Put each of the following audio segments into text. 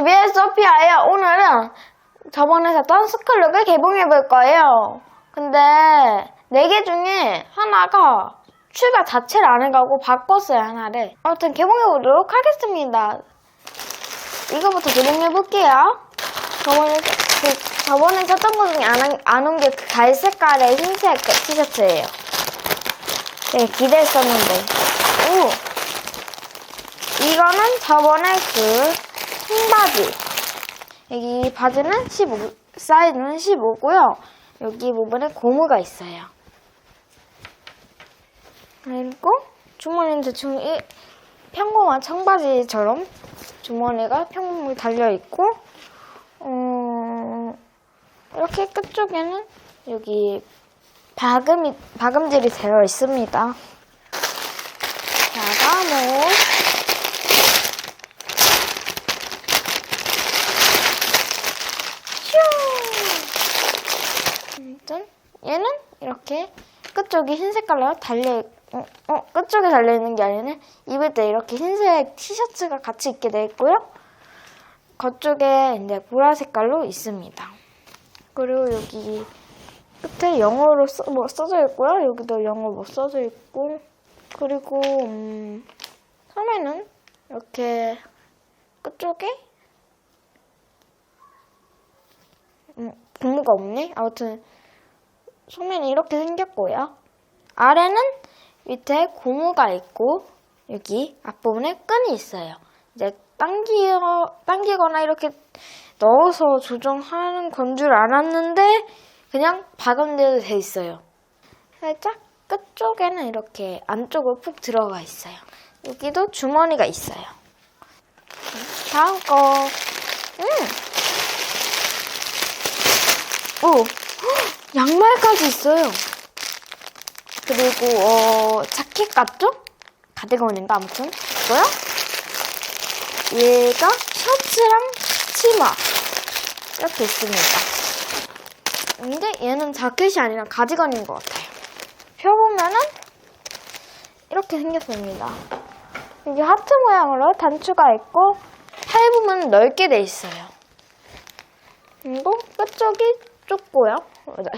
집에 소피아예요. 오늘은 저번에 샀던 스쿨룩을 개봉해 볼 거예요. 근데 네 개 중에 하나가 출발 자체를 안 해가고 바꿨어요, 하나를. 아무튼 개봉해 보도록 하겠습니다. 이거부터 개봉해 볼게요. 저번에, 그, 저번에 샀던 것 중에 안온게 그 갈색깔의 흰색 그 티셔츠예요. 되게 기대했었는데. 오! 이거는 저번에 그 흰바지. 여기 바지는 15, 사이즈는 15고요. 여기 부분에 고무가 있어요. 그리고 주머니는 대충 이 평범한 청바지처럼 주머니가 평범하게 달려있고, 어, 이렇게 끝쪽에는 여기 박음이, 박음질이 되어 있습니다. 뭐, 슈! 아무튼 얘는 이렇게 끝쪽이 흰 색깔로 달려 어, 어, 끝쪽에 달려 있는 게 아니라 입을 때 이렇게 흰색 티셔츠가 같이 입게 돼 있고요. 겉쪽에 이제 보라 색깔로 있습니다. 그리고 여기 끝에 영어로 써, 뭐 써져 있고요. 여기도 영어 뭐 써져 있고 그리고 음, 소매는 이렇게 끝쪽에 음, 고무가 없네. 아무튼 소매는 이렇게 생겼고요. 아래는 밑에 고무가 있고 여기 앞부분에 끈이 있어요. 이제 당기어, 당기거나 이렇게 넣어서 조정하는 건 줄 알았는데 그냥 박음대로 돼 있어요. 살짝 끝쪽에는 이렇게 안쪽으로 푹 들어가 있어요. 여기도 주머니가 있어요. 다음 거. 음. 오, 헉, 양말까지 있어요. 그리고 어, 자켓 같죠? 가디건인가 아무튼 있고요. 얘가 셔츠랑 치마 이렇게 있습니다. 근데 얘는 자켓이 아니라 가디건인 것 같아요. 펴보면은 이렇게 생겼습니다. 여기 하트 모양으로 단추가 있고 팔 부분은 넓게 돼 있어요. 그리고 끝쪽이 좁고요.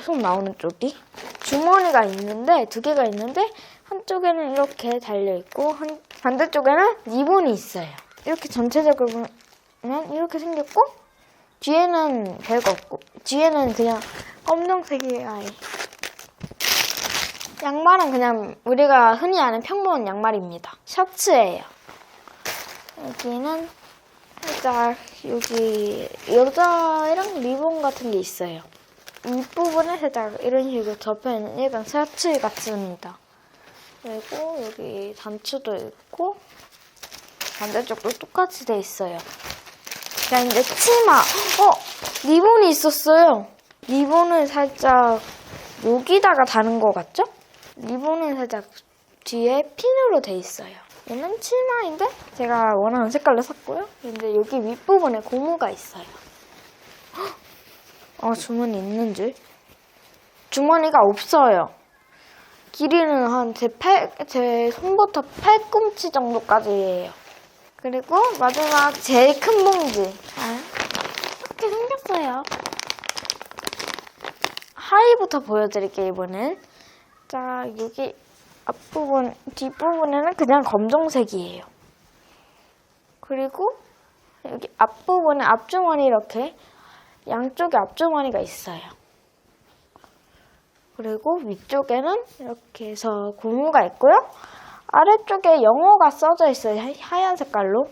손 나오는 쪽이 주머니가 있는데 두 개가 있는데 한쪽에는 이렇게 달려 있고 한 반대쪽에는 리본이 있어요. 이렇게 전체적으로 보면 이렇게 생겼고 뒤에는 별거 없고 뒤에는 그냥 검정색이에요. 양말은 그냥 우리가 흔히 아는 평범한 양말입니다. 셔츠예요. 여기는 살짝 여기 여자랑 리본 같은 게 있어요. 윗부분에 살짝 이런 식으로 접혀있는 일반 셔츠 같습니다. 그리고 여기 단추도 있고 반대쪽도 똑같이 돼 있어요. 자 이제 치마. 어 리본이 있었어요. 리본은 살짝 여기다가 다는 것 같죠? 리본은 살짝 뒤에 핀으로 돼 있어요. 얘는 치마인데 제가 원하는 색깔로 샀고요. 근데 여기 윗부분에 고무가 있어요. 어, 주머니 있는 줄. 주머니가 없어요. 길이는 한 제 팔, 제 손부터 팔꿈치 정도까지예요. 그리고 마지막 제일 큰 봉지. 자, 이렇게 생겼어요. 하의부터 보여드릴게요, 이번엔. 자, 여기 앞부분, 뒷부분에는 그냥 검정색이에요. 그리고 여기 앞부분에 앞주머니 이렇게 양쪽에 앞주머니가 있어요. 그리고 위쪽에는 이렇게 해서 고무가 있고요. 아래쪽에 영어가 써져 있어요. 하얀 색깔로.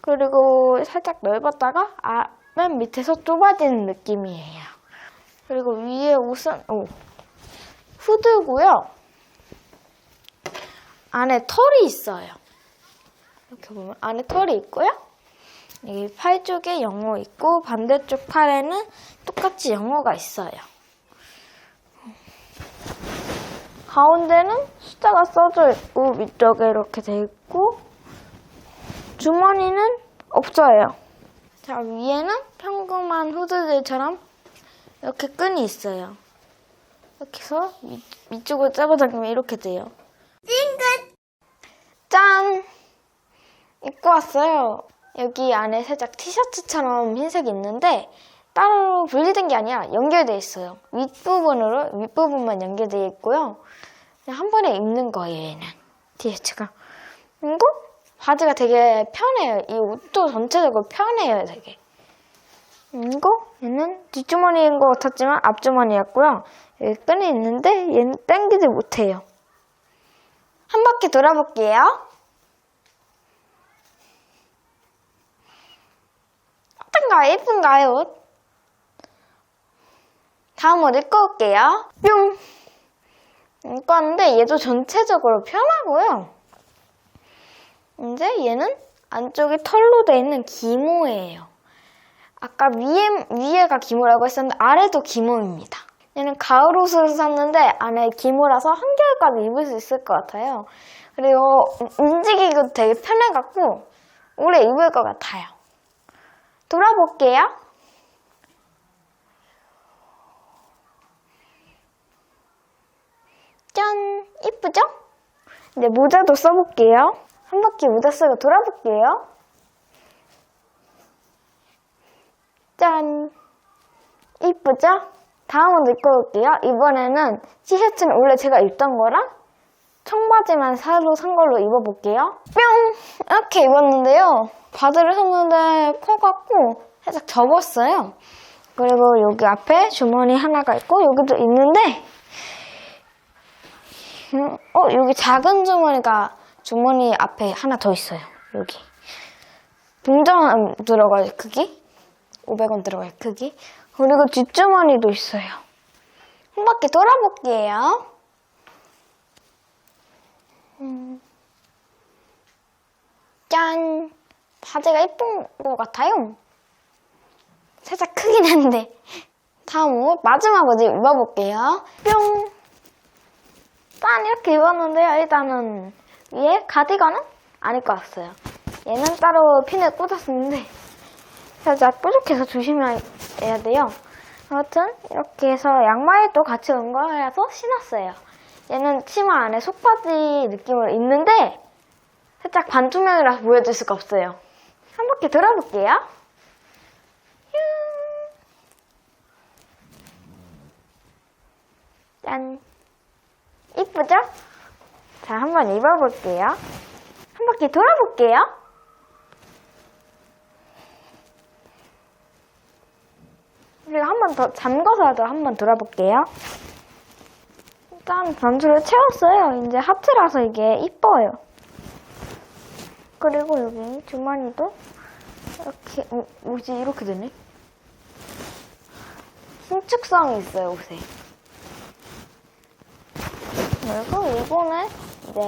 그리고 살짝 넓었다가 아, 맨 밑에서 좁아지는 느낌이에요. 그리고 위에 옷은 오, 후드고요. 안에 털이 있어요. 이렇게 보면 안에 털이 있고요. 여기 팔 쪽에 영어 있고 반대쪽 팔에는 똑같이 영어가 있어요. 가운데는 숫자가 써져 있고 위쪽에 이렇게 돼 있고 주머니는 없어요. 자 위에는 평범한 후드들처럼 이렇게 끈이 있어요. 이렇게 해서 위, 위쪽을 잡아당기면 이렇게 돼요. 찡긋! 짠! 입고 왔어요. 여기 안에 살짝 티셔츠처럼 흰색이 있는데 따로 분리된 게 아니라 연결돼 있어요. 윗부분으로 윗부분만 연결돼 있고요. 그냥 한 번에 입는 거예요, 얘는. 티셔츠가. 그리고 바지가 되게 편해요. 이 옷도 전체적으로 편해요, 되게. 그리고 얘는 뒷주머니인 것 같았지만 앞주머니였고요. 여기 끈이 있는데 얘는 당기지 못해요. 한 바퀴 돌아볼게요. 어떤가요? 예쁜가요? 옷? 다음 옷 입고 올게요. 뿅! 왔는데 얘도 전체적으로 편하고요. 이제 얘는 안쪽이 털로 되어 있는 기모예요. 아까 위에, 위에가 기모라고 했었는데 아래도 기모입니다. 얘는 가을 옷을 샀는데 안에 기모라서 한겨울까지 입을 수 있을 것 같아요. 그리고 움직이기도 되게 편해갖고 오래 입을 것 같아요. 돌아볼게요. 짠! 이쁘죠? 이제 모자도 써볼게요. 한 바퀴 모자 쓰고 돌아볼게요. 짠! 이쁘죠? 다음으로 입고 올게요. 이번에는 티셔츠는 원래 제가 입던 거랑 청바지만 새로 산 걸로 입어볼게요. 뿅! 이렇게 입었는데요. 바지를 샀는데 커 갖고 살짝 접었어요. 그리고 여기 앞에 주머니 하나가 있고 여기도 있는데 음, 어 여기 작은 주머니가 주머니 앞에 하나 더 있어요. 여기 동전 들어갈 크기 500원 들어갈 크기 그리고 뒷주머니도 있어요. 한 바퀴 돌아볼게요. 음. 짠! 바지가 예쁜 것 같아요. 살짝 크긴 한데. 다음 옷, 마지막 옷 입어볼게요. 뿅! 짠! 이렇게 입었는데요. 일단은 위에 가디건은 안 입고 왔어요. 얘는 따로 핀을 꽂았었는데 살짝 뾰족해서 조심해야 돼요. 아무튼 이렇게 해서 양말도 같이 온 거라서 신었어요. 얘는 치마 안에 속바지 느낌으로 있는데 살짝 반투명이라서 보여줄 수가 없어요. 한 바퀴 돌아볼게요. 휴. 짠. 이쁘죠? 자, 한번 입어볼게요. 한 바퀴 돌아볼게요. 그리고 한번 더 잠궈서도 한 번 돌아볼게요. 일단 전주를 채웠어요. 이제 하트라서 이게 이뻐요. 그리고 여기 주머니도 이렇게 어, 뭐지 이렇게 되네. 신축성이 있어요 옷에. 그리고 이거는 이제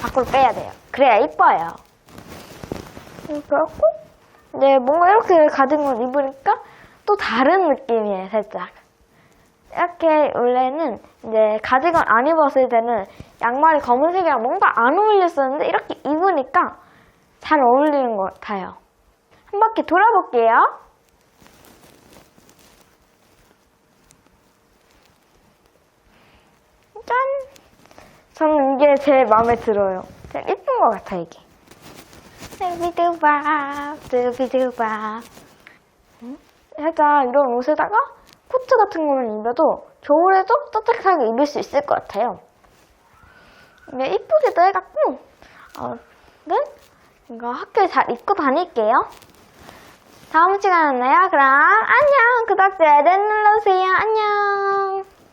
밖으로 빼야 돼요. 그래야 이뻐요. 음, 그렇고 이제 뭔가 이렇게 가득 입으니까 또 다른 느낌이에요 살짝. 이렇게 원래는 이제 가디건 안 입었을 때는 양말이 검은색이랑 뭔가 안 어울렸었는데 이렇게 입으니까 잘 어울리는 것 같아요. 한 바퀴 돌아볼게요. 짠! 저는 이게 제일 마음에 들어요. 제일 이쁜 것 같아, 이게. 두비두밥, 두비두밥. 음? 살짝 이런 옷에다가 코트 같은 거만 입어도 겨울에도 따뜻하게 입을 수 있을 것 같아요. 이게 이쁘기도 해갖고, 어, 는 이거 학교에 잘 입고 다닐게요. 다음 시간에 만나요. 그럼 안녕. 구독, 좋아요 눌러주세요. 안녕.